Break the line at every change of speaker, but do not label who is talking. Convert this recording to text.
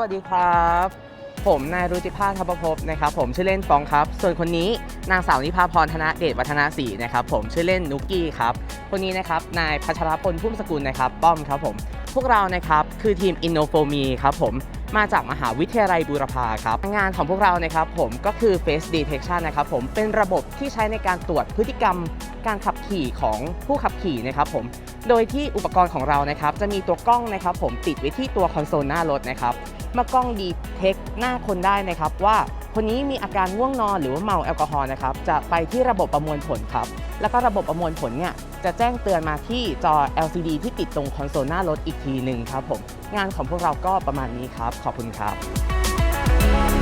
วัสดีครับ ผมนายรุจิภาทัพภพนะครับผมชื่อเล่นฟองครับ ส่วนคนนี้นางสาวนิพาพรธนเดชวัฒนาศรีนะครับผมชื่อเล่นนุกกี้ครับคนนี้นะครับนายพัชรพลพุ่มสกุลนะครับป้อมครับผมพวกเรานะครับคือทีม i n n o f o m e ครับผมมาจากมหาวิทยาลัยบูรพาครับงานของพวกเรานะครับผมก็คือ Face Detection นะครับผมเป็นระบบที่ใช้ในการตรวจพฤติกรรม การขับขี่ของผู้ขับขี่นะครับผม โดยที่อุปกรณ์ของเรานะครับจะมีตัวกล้องนะครับผมติดไว้ที่ตัวคอนโซลหน้ารถนะครับเมื่อกล้องดีเทคหน้าคนได้นะครับว่าคนนี้มีอาการง่วงนอนหรือว่าเมาแอลกอฮอล์นะครับจะไปที่ระบบประมวลผลครับแล้วก็ระบบประมวลผลเนี่ยจะแจ้งเตือนมาที่จอ LCD ที่ติดตรงคอนโซลหน้ารถอีกทีหนึ่งครับผมงานของพวกเราก็ประมาณนี้ครับ ขอบคุณครับ